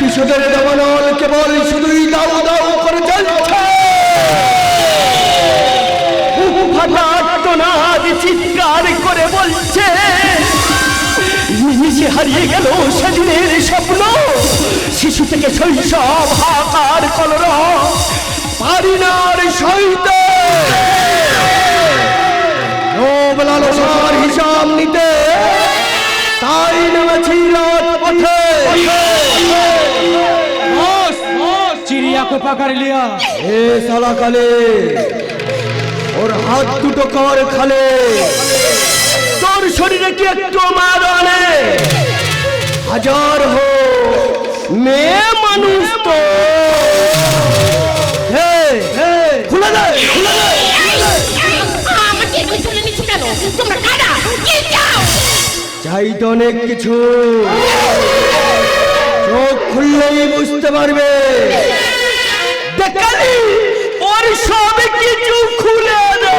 প্রতিশোধের দমনল কেবল শুধুই দাও দাও করে চলছে। ফাটা আর্তনাদ চিৎকার করে বলছে নিমিষে হারিয়ে গেল সেদিনের স্বপ্ন। শিশু থেকে শৈশব হাকার কলর পারি না সইতে লোভ লালসার হিসাব নিতে তাই নেমেছি রাত পথে। को पकड़ लिया এ সালা কালে ওর হাত দুটো কর খালে তোর শরীরে কি একটু মারণে হাজার হো মেয়ে মানুষ তো হে হে খুলে দে খুলে দে আমাকে এগুলো তুলে নিচ্ছ কেন তোমরা কারা কি চাও চাই তো অনেক কিছু চোখ খুললেই বুঝতে পারবে দেখালি ওর সব কিছু খুলে দে।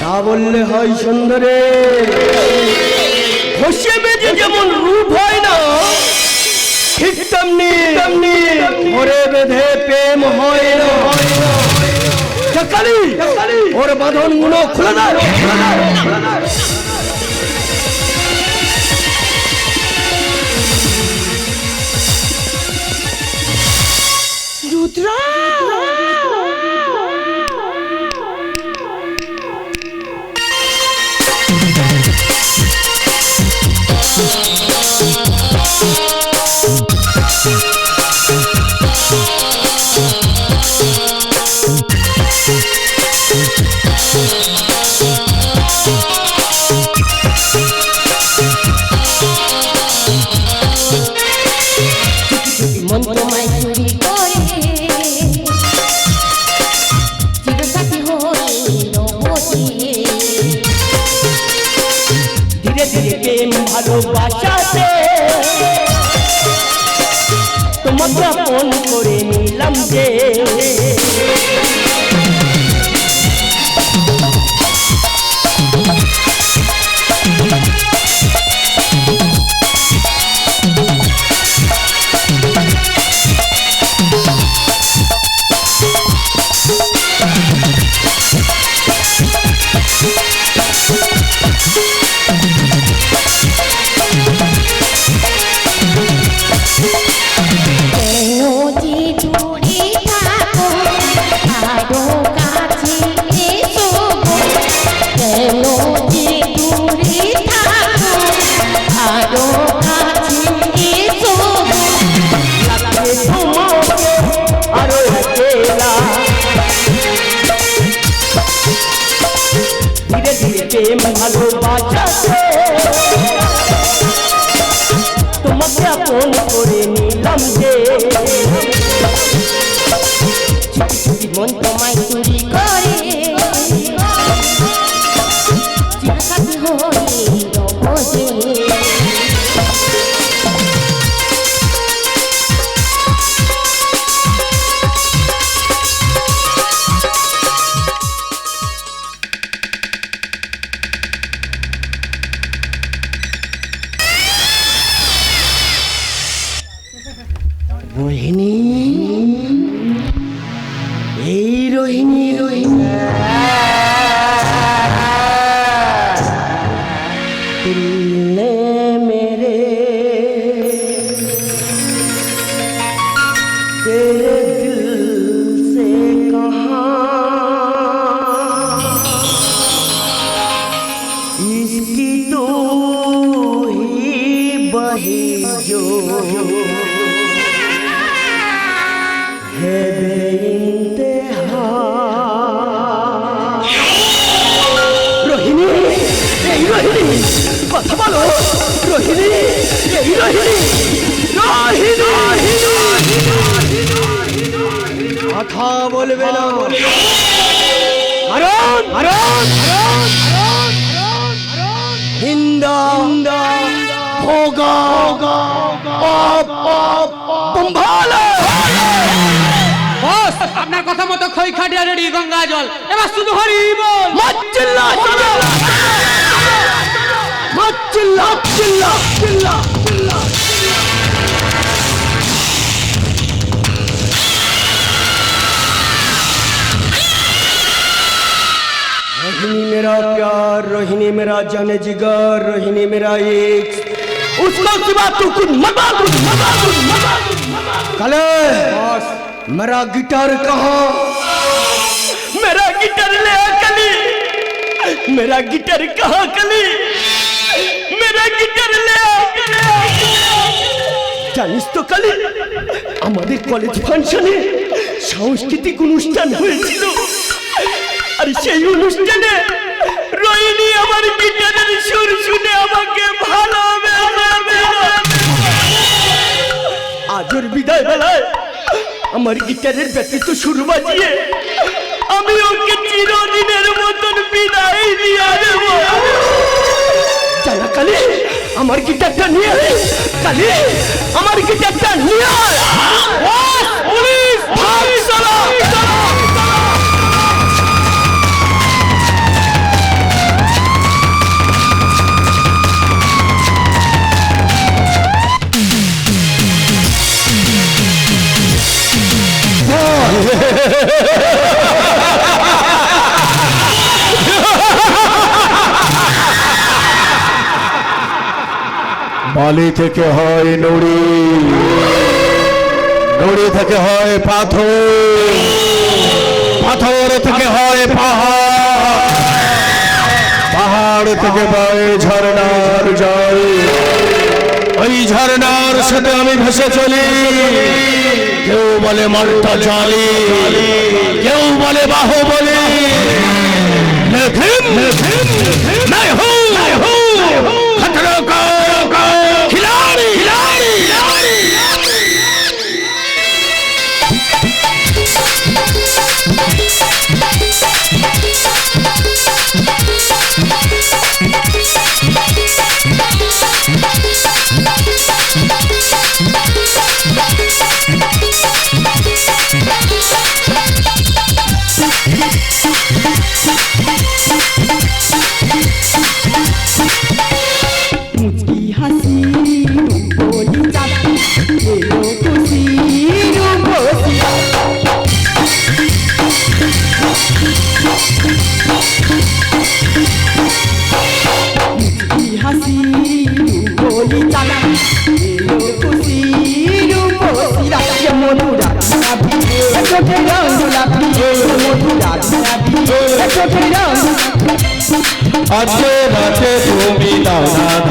তা বললে হয় সুন্দরে। ঘষে বেজে যেমন রূপ হয় না ঠিক তেমনি তেমনি ওরে বেঁধে প্রেম হয় না। ওর বাঁধনগুলো খুলে দাও। খুলে বলবে না কারণ কারণ হিন্দা ভোগা পাপ পাপ বম্ভালা বস আপনার কথা মতো খই খাটিয়া রেডি গঙ্গা জল এবার শুধু হরি বল মত চিল্লা মত চিল্লা प्यार रोहिणी मेरा जाने जिगर रोहिणी मेरा एक उसको सिवा तू कुछ मता कुछ मता कुछ मता कले मेरा गिटार कहाँ मेरा गिटार ले आ कली मेरा गिटार कहाँ कली मेरा गिटार ले आ জানিস তো কালি আমাদের কলেজ ফাংশনে সাংস্কৃতিক অনুষ্ঠান হয়েছিল আর সেই অনুষ্ঠানে রোহিণী আমার গিটারের শুনে আমাকে ভালোবেসে আজর বিদায় বেলায় আমার গিটারের ব্যতীত সুর বাজিয়ে আমি ওকে চিরদিনের মতন বিদায় দিয়ে দেব। জানা কালি আমার গিটারটা নিয়ে কালি আমার গিটারটা নিয়ে ওয়াস, পুলিশ বালি থেকে হয় নড়ি। নড়ি থেকে হয় পাথর। পাথর থেকে হয় পাহাড়। পাহাড় থেকে বয় ঝর্ণার জল। ওই ঝর্ণার সাথে আমি ভেসে চলি। কেউ বলে মাল্টা জালি কেউ বলে বাহুবলি लेकिन मैं हूँ मैं हूँ खतरों का का রূপলি চাঁদ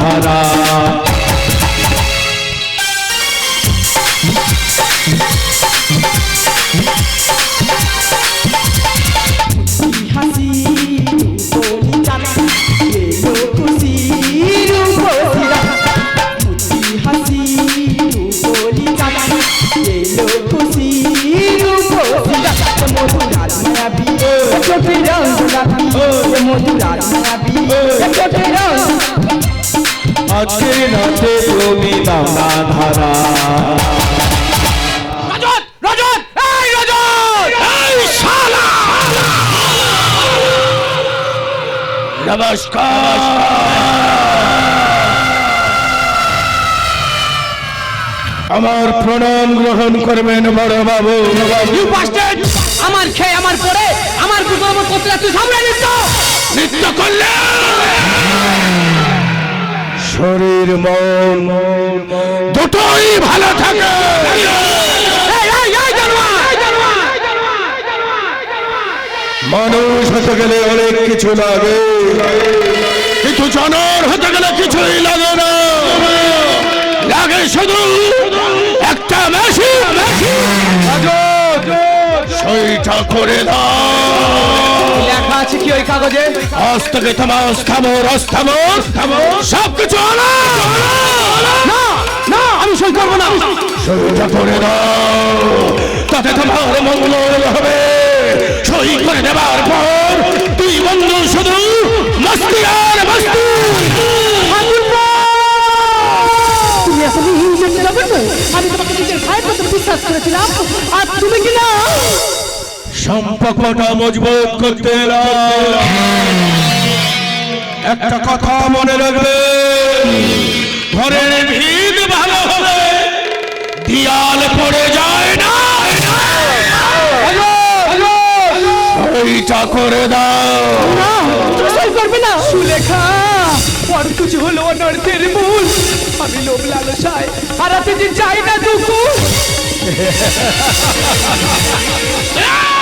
এলো খুশি রূপসীরা মধুরা মায়াবী ছোটে রঙ গোলাপি। মধুরা মায়াবী আজকে রাতে তুমি ধারা। নমস্কার। আমার প্রণাম গ্রহণ করবেন বড় বাবু আমার খেয়ে আমার পরে আমার কুকুর আমার করতে তুই সামনে নিচ্ছ? নৃত্য করলে। শরীর মন দুটোই ভালো থাকে। মানুষ হতে গেলে অনেক কিছু লাগে। কিন্তু জানোয়ার হতে গেলে কিছুই লাগে না। লাগে শুধু একটা মেশিন সেইটা করে দাও। কাগজে? থেকে তোমার স্থামর অস্থামর সব কিছু আনা না না আমি সই করব না। সইটা করে দাও তাতে তোমার মঙ্গল হবে। সই করে দেবার পর তুই বন্ধু শুধু মস্তি আর মস্তি। তুমি আমি তোমাকে নিজের ভাইয়ের মতো বিশ্বাস করেছিলাম। আর তুমি কি না? সম্পর্কটা মজবুত করতে। একটা কথা মনে রাখবে। ঘরের ভিত ভালো হলে দিয়াল পড়ে যায় না। এইটা করে দাও। করবে না। সুলেখা অর্কুজ হলো অনর্থের মূল আমি লোভ লালসায় হারাতে যে চাই না দুকু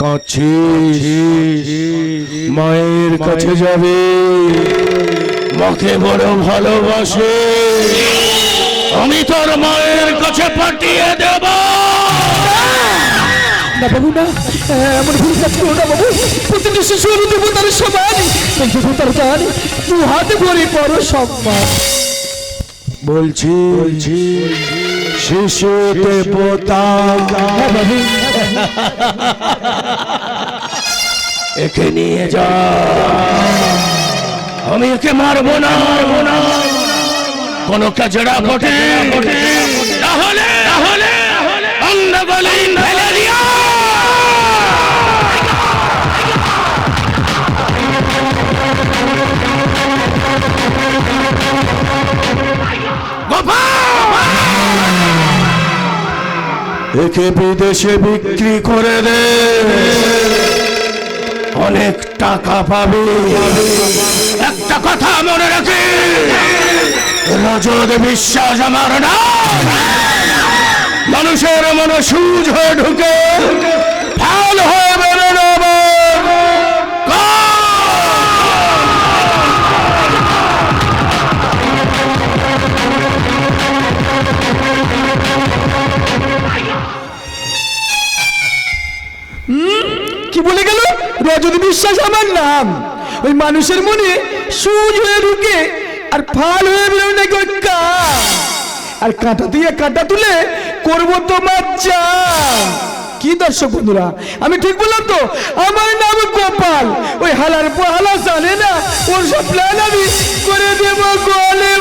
কাঁদছিস মায়ের কাছে যাবে। মাকে বড় ভালোবাসে। আমি তোর মায়ের কাছে পাঠিয়ে দেব। না বাবু না। এমন ভুল কাজ করো না বাবু। প্রতিটি শিশুর দেবতার সমান। সেই দেবতার গান দু হাতে ভরে বড় সম্মান। বলছি বলছি শিশু দেবতা। একে নিয়ে যা। আমি একে মারবো না। মারবো না কোন কাজড়া ঘটে তাহলে তাহলে অন্ধ ফেলে একে বিদেশে বিক্রি করে দে। অনেক টাকা পাবে। একটা কথা মনে রাখি রজত বিশ্বাস আমার না মানুষের মনে সুজ হয়ে ঢুকে। কি বলে গেল? রজত বিশ্বাস আমার নাম, ওই মানুষের মনে সুজ হয়ে ঢুকে আর ফাল হয়ে বেরোয় নাকি ওই। আর কাঁটা দিয়ে কাঁটা তুলে করব তোমার চা কি দর্শক বন্ধুরা, আমি ঠিক বললাম তো, আমার নাম গোপাল। ওই হালার হালা জানে না, ওর সব প্ল্যান আমি করে দেবো গোলে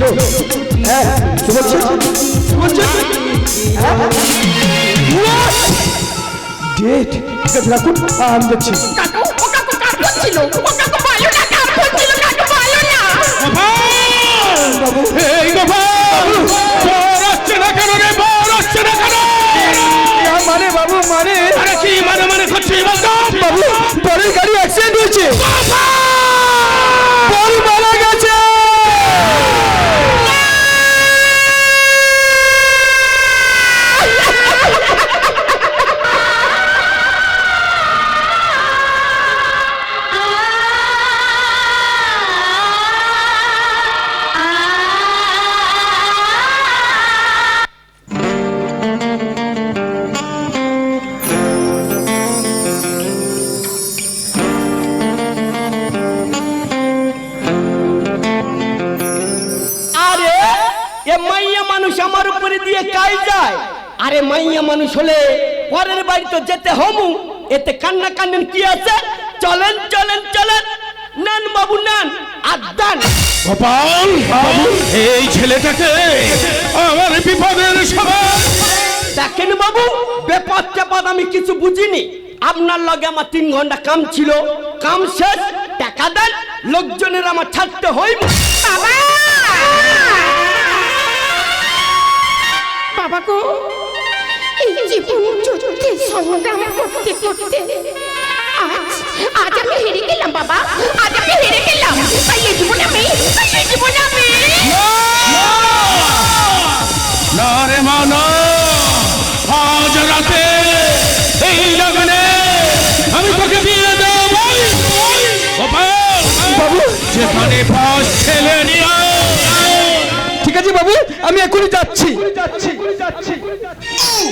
বিরোধী। কি বলছে কি বলছে ডেট ঠিক আছে রাখুন আমি দেখছি কাকু ও কাকু কার ও কাকু ভালো না কার করছিল কাকু ভালো না এই গোপাল বর আসছে না কেন রে বর আসছে না কেন মানে বাবু মানে। আরে কি মানে মানে করছিস বলতো বাবু পরের গাড়ি অ্যাক্সিডেন্ট হয়েছে। বল আরে মাইয়া মানুষ হলে পরের বাড়ি তো যেতে হমু? এতে কান্না কান্নেন কি আছে? চলেন চলেন চলেন। নেন বাবু নান। আর দেন। গোপাল এই ছেলেটাকে আমার বিপদের সময় দেখেন বাবু বেপদ টেপদ আমি কিছু বুঝিনি। আপনার লগে আমার তিন ঘণ্টা কাম ছিল। কাম শেষ টাকা দেন লোকজনের আমার ছাড়তে হইব। বাবা! বাবা গো এই জীবন যুদ্ধে সংগ্রাম করতে করতে আজ আজ আমি হেরে গেলাম বাবা। আজ আমি হেরে গেলাম। তাই এই জীবনে আমি তাই এই জীবনে আমি। না রে মা না আজ রাতে এই লগনে আমি তোকে বিয়ে দেব। গোপাল বাবু যেখানে পাস ছেলে নিয়ে ঠিক আছে বাবু আমি এখনই যাচ্ছি। উম,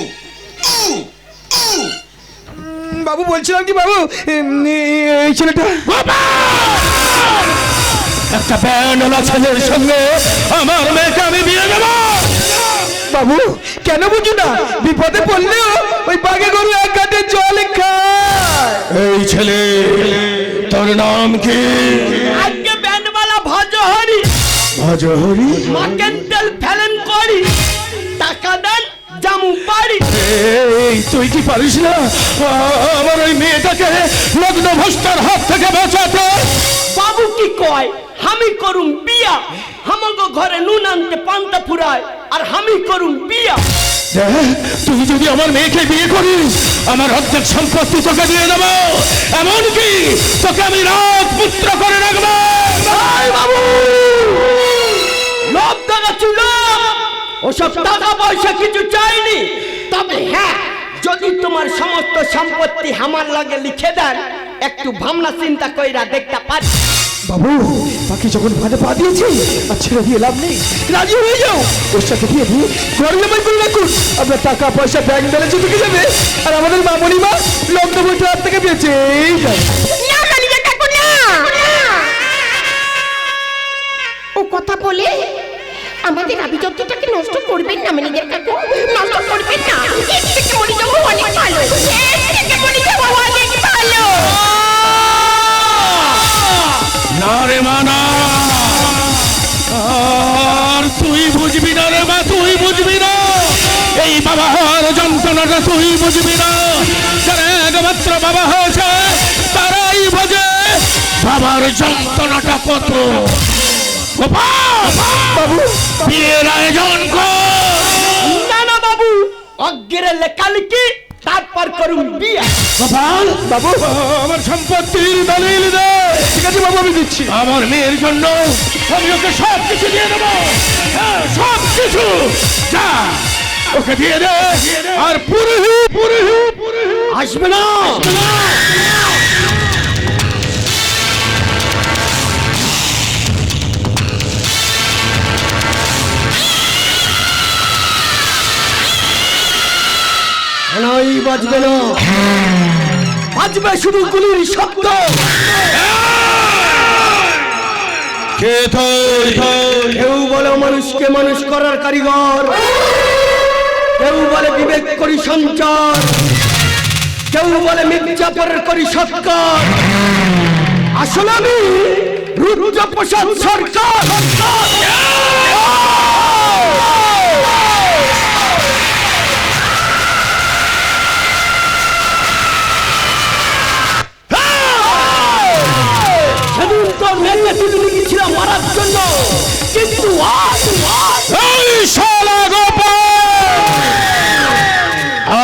বাবু বলছিলাম কি বাবু? এই ছেলেটা একটা ব্যান্ডলা ছেলের সঙ্গে। আমার মেয়েকে আমি বিয়ে দেব। বাবু কেন বুঝু না? বিপদে পড়লেও ওই বাঘে গরু এক ঘাটে জল খায়। এই ছেলে তোর নাম কি? আজকে ব্যান্ডওয়ালা ভজহরি। ভজহরি? মাকেন তেল জামু বাড়ি এই তুই কি পারিস না? আমার ওই মেয়েটাকে লগ্ন ভস্তার হাত থেকে বাঁচাতে। বাবু কি কয়? আমি করুম বিয়া। আমাগো ঘরে নুন আনতে পান্তা ফুরায় আর আমি করুম বিয়া। দেখ, তুই যদি আমার মেয়েকে বিয়ে করিস আমার অর্ধেক সম্পত্তি তোকে দিয়ে দেবো। এমনকি তোকে আমি রাজপুত্র করে রাখব। বাবু! ওসব টাকা পয়সা কিছু চাইনি। তবে হ্যাঁ যদি তোমার সমস্ত সম্পত্তি আমার লাগে লিখে দেন একটু ভাবনা চিন্তা কইরা দেখতে পারি। বাবু বাকি যখন ফাঁদে পা দিয়েছে আর ছেড়ে দিয়ে লাভ নেই। রাজি হয়ে যাও। ওর সাথে দিয়ে ঘর জামাই করে রাখুন। আপনার টাকা পয়সা ব্যাংক ব্যালেন্সে ঢুকে যাবে। আর আমাদের মামনি মা লগ্ন বইটা হাত থেকে বেঁচেই যাবে ও কথা বলে আমাদের আভিজাত্যটাকে নষ্ট করবেন না ম্যানেজার কাকু নষ্ট করবেন না। না রে মানা আর তুই বুঝবি না রে মা, তুই বুঝবি না। এই বাবা হওয়ার যন্ত্রণাটা তুই বুঝবি না। একমাত্র বাবা হয়েছে, তারাই বোঝে বাবার যন্ত্রণাটা কত। গোপাল বাবু বিয়ের আয়োজন কর না না বাবু অজ্ঞের লেখালেখি তারপর করুন বিয়া গোপাল বাবু আমার সম্পত্তির দলিল দে। ঠিক আছে বাবু আমি দিচ্ছি। আমার মেয়ের জন্য আমি ওকে সব কিছু দিয়ে দেবো। হ্যাঁ, সব কিছু যা ওকে দিয়ে দে। আর পুরোহি পুরোহি পুরোহি আসবে না। নাই বাজবে না বাজবে শুধু গুলির শব্দ। কেউ বলে মানুষকে মানুষ করার কারিগর। কেউ বলে বিবেক করি সঞ্চার। কেউ বলে মির্জাপুরের করি সৎকার। আসলে আমি রুদ্র প্রসাদ সরকার। মারার জন্য কিন্তু আজ আজ এই শালা গোপাল!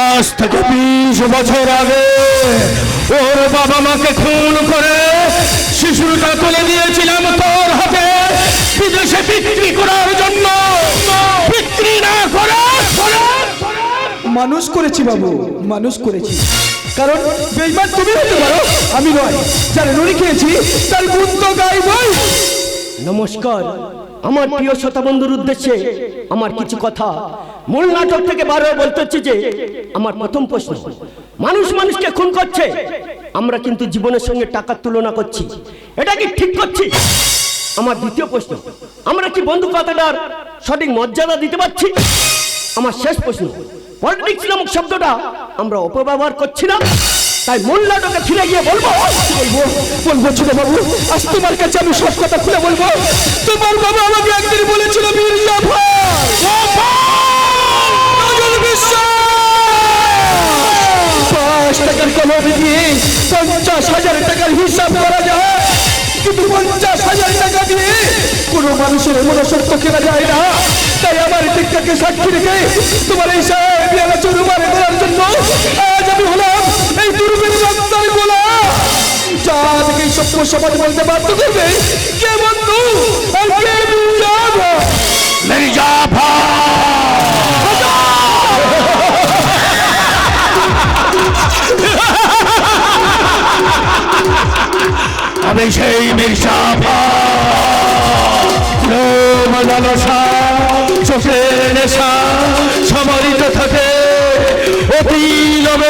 আজ থেকে বিশ বছর আগে ওর বাবা মাকে খুন করে শিশুটা তুলে দিয়েছিলাম তোর হাতে। বিদেশে বিক্রি করার জন্য। বিক্রি না করে মানুষ করেছি বাবু মানুষ করেছি। কারণ বেইমান তুমি হতে পারো আমি নয়। যার নুড়ি খেয়েছি তার গুণ তো গাইবই নমস্কার। আমার প্রিয় শ্রোতা বন্ধুর উদ্দেশ্যে আমার কিছু কথা। মূল নাটক থেকে বারবার বলতে হচ্ছে যে, আমার প্রথম প্রশ্ন, মানুষ মানুষকে খুন করছে, আমরা কিন্তু জীবনের সঙ্গে টাকার তুলনা করছি। এটা কি ঠিক করছি? আমার দ্বিতীয় প্রশ্ন, আমরা কি বন্ধু কথাটার সঠিক মর্যাদা দিতে পারছি? আমার শেষ প্রশ্ন পলিটিক্স নামক শব্দটা আমরা অপব্যবহার করছি না? তাই মূল নাটকে ফিরে গিয়ে বলব বলব বলব ছোট বাবু আজ তোমার কাছে আমি সব কথা খুলে বলব। তোমার বাবা আমাকে একদিন বলেছিল, বীর! পাঁচ টাকার কলম দিয়ে পঞ্চাশ হাজার টাকার হিসাব করা যায়। কিন্তু পঞ্চাশ হাজার টাকা দিয়ে কোনো মানুষের মনসত্ব কেনা যায় না। তাই আমার দিকটাকে সাক্ষী রেখে তোমার এই সমাজ বলতে বাধ্য করবে? কে বন্ধু? আমি সেই চোখের নেশা সমারিত থাকে। অতি লবে